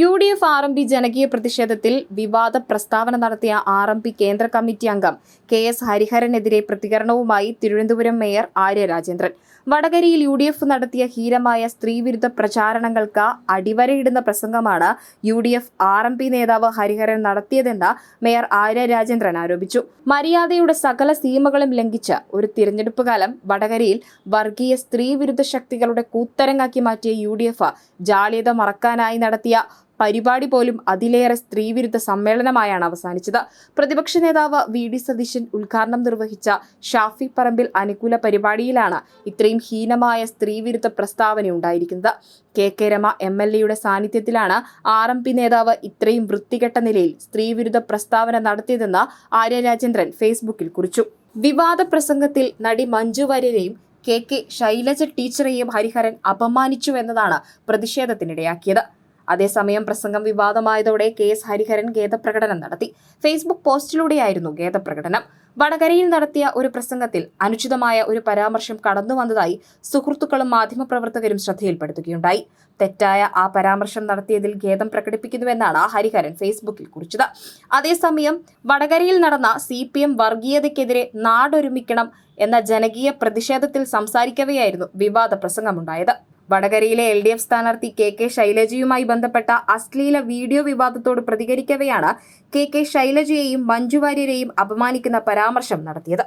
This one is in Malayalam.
U D F R M P ജനകീയ പ്രതിഷേധത്തിൽ വിവാദ പ്രസ്താവന നടത്തിയ ആർ എം പി കേന്ദ്ര കമ്മിറ്റി അംഗം കെ എസ് ഹരിഹരനെതിരെ പ്രതികരണവുമായി തിരുവനന്തപുരം മേയർ ആര്യ രാജേന്ദ്രൻ. വടകരയിൽ യു ഡി എഫ് നടത്തിയ ഹീനമായ സ്ത്രീവിരുദ്ധ പ്രചാരണങ്ങൾക്ക് അടിവരയിടുന്ന പ്രസംഗമാണ് U D F R M P നേതാവ് ഹരിഹരൻ നടത്തിയതെന്ന് മേയർ ആര്യ രാജേന്ദ്രൻ ആരോപിച്ചു. മര്യാദയുടെ സകല സീമകളും ലംഘിച്ച് ഒരു തിരഞ്ഞെടുപ്പ് കാലം വടകരയിൽ വർഗീയ സ്ത്രീവിരുദ്ധ ശക്തികളുടെ കൂത്തരങ്ങാക്കി മാറ്റിയ യു ഡി എഫ് മറക്കാനായി നടത്തിയ പരിപാടി പോലും അതിലേറെ സ്ത്രീവിരുദ്ധ സമ്മേളനമായാണ് അവസാനിച്ചത്. പ്രതിപക്ഷ നേതാവ് വി ഡി സതീശൻ ഉദ്ഘാടനം നിർവഹിച്ച ഷാഫി പറമ്പിൽ അനുകൂല പരിപാടിയിലാണ് ഇത്രയും ഹീനമായ സ്ത്രീവിരുദ്ധ പ്രസ്താവന ഉണ്ടായിരിക്കുന്നത്. K K Rema M L എയുടെ സാന്നിധ്യത്തിലാണ് ആർ എം പി നേതാവ് ഇത്രയും വൃത്തികെട്ട നിലയിൽ സ്ത്രീവിരുദ്ധ പ്രസ്താവന നടത്തിയതെന്ന് ആര്യ രാജേന്ദ്രൻ ഫേസ്ബുക്കിൽ കുറിച്ചു. വിവാദ പ്രസംഗത്തിൽ നടി മഞ്ജു വാര്യരെയും കെ കെ ശൈലജ ടീച്ചറെയും ഹരിഹരൻ അപമാനിച്ചു എന്നതാണ് പ്രതിഷേധത്തിനിടയാക്കിയത്. അതേസമയം പ്രസംഗം വിവാദമായതോടെ കെ എസ് ഹരിഹരൻ ഖേദപ്രകടനം നടത്തി. ഫേസ്ബുക്ക് പോസ്റ്റിലൂടെയായിരുന്നു ഖേദപ്രകടനം. വടകരയിൽ നടത്തിയ ഒരു പ്രസംഗത്തിൽ അനുചിതമായ ഒരു പരാമർശം കടന്നു വന്നതായി സുഹൃത്തുക്കളും മാധ്യമപ്രവർത്തകരും ശ്രദ്ധയിൽപ്പെടുത്തുകയുണ്ടായി. തെറ്റായ ആ പരാമർശം നടത്തിയതിൽ ഖേദം പ്രകടിപ്പിക്കുന്നുവെന്നാണ് ഹരിഹരൻ ഫേസ്ബുക്കിൽ കുറിച്ചത്. അതേസമയം വടകരയിൽ നടന്ന സി പി എം വർഗീയതയ്ക്കെതിരെ നാടൊരുമിക്കണം എന്ന ജനകീയ പ്രതിഷേധത്തിൽ സംസാരിക്കവെയായിരുന്നു വിവാദ പ്രസംഗമുണ്ടായത് വടകരയിലെ എൽ ഡി എഫ് സ്ഥാനാർത്ഥി കെ കെ ശൈലജയുമായി ബന്ധപ്പെട്ട അശ്ലീല വീഡിയോ വിവാദത്തോട് പ്രതികരിക്കവെയാണ് കെ കെ ശൈലജയെയും മഞ്ജു വാര്യരെയും അപമാനിക്കുന്ന പരാമർശം നടത്തിയത്.